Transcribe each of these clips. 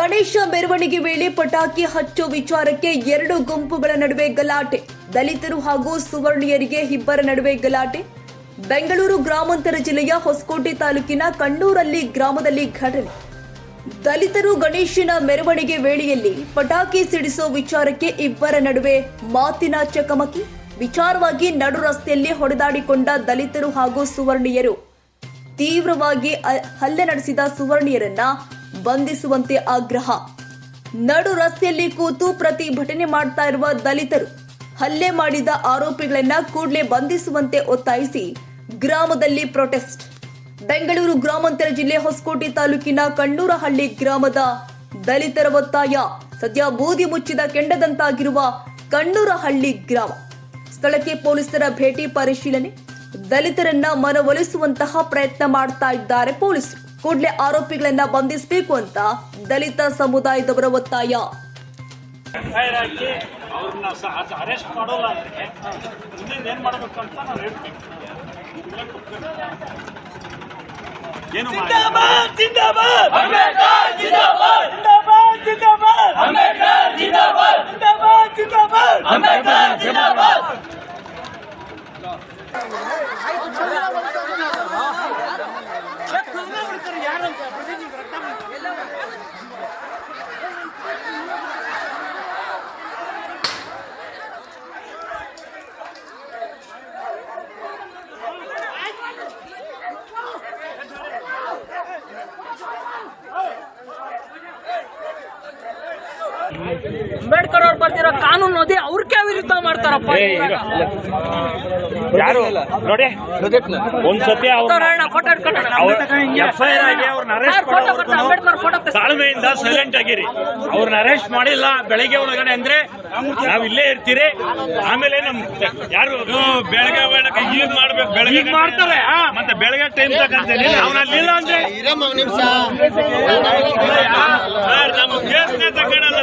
ಗಣೇಶ ಮೆರವಣಿಗೆ ವೇಳೆ ಪಟಾಕಿ ಹಚ್ಚೋ ವಿಚಾರಕ್ಕೆ ಎರಡು ಗುಂಪುಗಳ ನಡುವೆ ಗಲಾಟೆ. ದಲಿತರು ಹಾಗೂ ಸುವರ್ಣೀಯರಿಗೆ ಇಬ್ಬರ ನಡುವೆ ಗಲಾಟೆ. ಬೆಂಗಳೂರು ಗ್ರಾಮಾಂತರ ಜಿಲ್ಲೆಯ ಹೊಸಕೋಟೆ ತಾಲೂಕಿನ ಕಣ್ಣೂರಲ್ಲಿ ಗ್ರಾಮದಲ್ಲಿ ಘಟನೆ. ದಲಿತರು ಗಣೇಶನ ಮೆರವಣಿಗೆ ವೇಳೆಯಲ್ಲಿ ಪಟಾಕಿ ಸಿಡಿಸೋ ವಿಚಾರಕ್ಕೆ ಇಬ್ಬರ ನಡುವೆ ಮಾತಿನ ಚಕಮಕಿ. ವಿಚಾರವಾಗಿ ನಡು ರಸ್ತೆಯಲ್ಲಿ ಹೊಡೆದಾಡಿಕೊಂಡ ದಲಿತರು ಹಾಗೂ ಸುವರ್ಣಿಯರು. ತೀವ್ರವಾಗಿ ಹಲ್ಲೆ ನಡೆಸಿದ ಸುವರ್ಣೀಯರನ್ನ ಬಂಧಿಸುವಂತೆ ಆಗ್ರಹ. ನಡು ರಸ್ತೆಯಲ್ಲಿ ಕೂತು ಪ್ರತಿಭಟನೆ ಮಾಡ್ತಾ ಇರುವ ದಲಿತರು ಹಲ್ಲೆ ಮಾಡಿದ ಆರೋಪಿಗಳನ್ನ ಕೂಡಲೇ ಬಂಧಿಸುವಂತೆ ಒತ್ತಾಯಿಸಿ ಗ್ರಾಮದಲ್ಲಿ ಪ್ರೊಟೆಸ್ಟ್. ಬೆಂಗಳೂರು ಗ್ರಾಮಾಂತರ ಜಿಲ್ಲೆ ಹೊಸಕೋಟೆ ತಾಲೂಕಿನ ಕಣ್ಣೂರಹಳ್ಳಿ ಗ್ರಾಮದ ದಲಿತರ ಒತ್ತಾಯ. ಸದ್ಯ ಬೂದಿ ಮುಚ್ಚಿದ ಕೆಂಡದಂತಾಗಿರುವ ಕಣ್ಣೂರಹಳ್ಳಿ ಗ್ರಾಮ. ಸ್ಥಳಕ್ಕೆ ಪೊಲೀಸರ ಭೇಟಿ ಪರಿಶೀಲನೆ. ದಲಿತರನ್ನ ಮನವೊಲಿಸುವಂತಹ ಪ್ರಯತ್ನ ಮಾಡ್ತಾ ಇದ್ದಾರೆ ಪೊಲೀಸರು. ಕೂಡಲೇ ಆರೋಪಿಗಳನ್ನ ಬಂಧಿಸಬೇಕು ಅಂತ ದಲಿತ ಸಮುದಾಯದವರ ಒತ್ತಾಯ. ಅವ್ರನ್ನ ಅರೆಸ್ಟ್ ಮಾಡೋಲ್ಲ ಅಂದ್ರೆ ಮುಂದಿನ ಏನ್ ಮಾಡ್ಬೇಕು ಅಂತ ನಾವು ಹೇಳ್ತೀವಿ. ಇಲ್ಲೇ ಕೂತ್ಕೊಂಡು. ಏನು ಮಾಡಿ ಅಂಬೇಡ್ಕರ್ ಅವ್ರು ಬರ್ತಿರೋ ಕಾನೂನು ಓದಿ ಅವ್ರಿಗೆ ವಿರುದ್ಧ ಮಾಡ್ತಾರಪ್ಪ. ಯಾರು? ನೋಡಿ. ಒಂದ್ಸತಿ ಅಂಬೇಡ್ಕರ್ ಫೋಟೋ ತಾಳ್ಮೆಯಿಂದ ಸೈಲೆಂಟ್ ಆಗಿರಿ. ಅವ್ರನ್ನ ಅರೆಸ್ಟ್ ಮಾಡಿಲ್ಲ ಬೆಳಗ್ಗೆ ಒಳಗಡೆ ಅಂದ್ರೆ ನಾವ್ ಇಲ್ಲೇ ಇರ್ತೀರಿ. ಆಮೇಲೆ ನಮ್ ಯಾರು? ಬೆಳಗ್ಗೆ ಈಗ ಮಾಡ್ಬೇಕು ಬೆಳಗ್ಗೆ ಮಾಡ್ತಾರೆ ಮತ್ತೆ ಬೆಳಗ್ಗೆ ಟೈಮ್ ತಗೊಂತೀನಿ ಅವನಲ್ಲಿಲ್ಲ ಅಂದ್ರೆ? ನಮ್ ನಮ್ಮ ಕೇಸ್ನೇ ತಗೊಳಲ್ಲ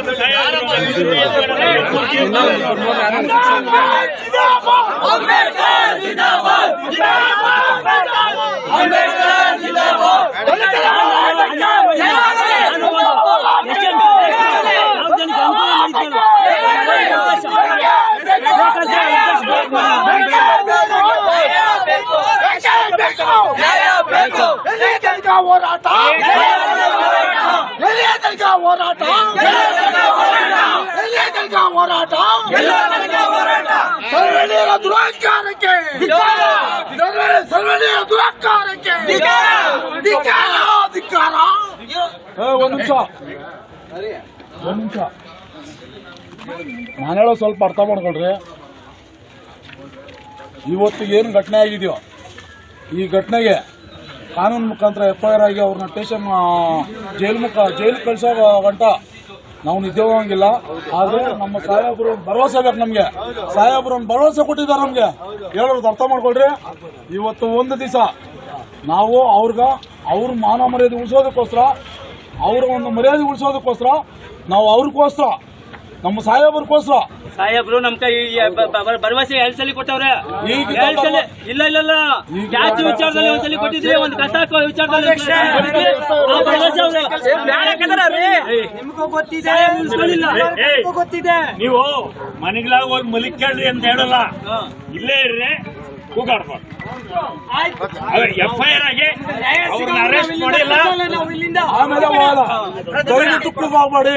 ಹೋರಾಟ ಹೋರಾಟ ಹೋರಾಟ. ಸರ್ವಣೀಯ ದುರಾಕಾರಕ್ಕೆ ಸರ್ವಣೀಯ ದುರಾಕಾರಕ್ಕೆ ಧಿಕ್ಕಾರ ಒಂದು ನಿಮಿಷ. ಒಂದು ನಿಮಿಷ. ನಾನು ಹೇಳೋ ಸ್ವಲ್ಪ ಅರ್ಥ ಮಾಡ್ಕೊಳ್ರಿ. ಇವತ್ತು ಏನು ಘಟನೆ ಆಗಿದೆಯೋ ಈ ಘಟನೆಗೆ ಕಾನೂನು ಮುಖಾಂತರ ಎಫ್ ಐ ಆರ್ ಆಗಿ ಅವ್ರನ್ನ ಸ್ಟೇಷನ್ ಜೈಲು ಮುಖ ಜೈಲು ಕಳಿಸೋ ಗಂಟ ನಾವು ನಿಜವಾಗಿಲ್ಲ ಆದ್ರೆ ನಮ್ಮ ಸಾಹೇಬರು ಭರವಸೆ ಬೇಕು ನಮ್ಗೆ. ಸಾಹೇಬರು ಒಂದು ಭರವಸೆ ಕೊಟ್ಟಿದ್ದಾರೆ ನಮ್ಗೆ. ಹೇಳೋದು ಅರ್ಥ ಮಾಡ್ಕೊಳ್ರಿ. ಇವತ್ತು ಒಂದು ದಿವಸ ನಾವು ಅವ್ರಿಗ ಅವ್ರ ಮಾನ ಮರ್ಯಾದೆ ಉಳಿಸೋದಕ್ಕೋಸ್ಕರ, ಅವ್ರ ಒಂದು ಮರ್ಯಾದೆ ಉಳಿಸೋದಕ್ಕೋಸ್ಕರ ನಾವು ಅವ್ರಿಗೋಸ್ಕರ ನಮ್ಮ ಸಾಹೇಬರಿಗೋಸ್ಕರ ಸಾಹೇಬ್ರು ನಮ್ ಕೈ ಭರವಸೆ ಎರಡ್ ಸಲ ಕೊಟ್ಟವ್ರೆ. ಈಗ ಎರಡ್ ಸಲ ಇಲ್ಲ ಇಲ್ಲ ಜಾತಿ ವಿಚಾರದಲ್ಲಿ ಒಂದ್ಸಲಿ ಕೊಟ್ಟಿದ್ರಿ ಒಂದ್ ಕಸ ಹಾಕೋ ವಿಚಾರದಲ್ಲಿ. ಗೊತ್ತಿದೆ. ನೀವು ಮನೆಗಳಾಗ ಹೋಗಿ ಮಲಿಕ್ಕಾಡ್ರಿ ಅಂತ ಹೇಳಲ್ಲ. ಇಲ್ಲೇ ಇರ್ರಿ ಕೂಗಾಡ್ಬಾರ್ದು ಎಫ್ ಐ ಆರ್ ಆಗಿ ಅರೆಸ್ಟ್ ಮಾಡಿಲ್ಲ. ದಯವಿಟ್ಟು ಕೂಗಾಡ್ಬೇಡಿ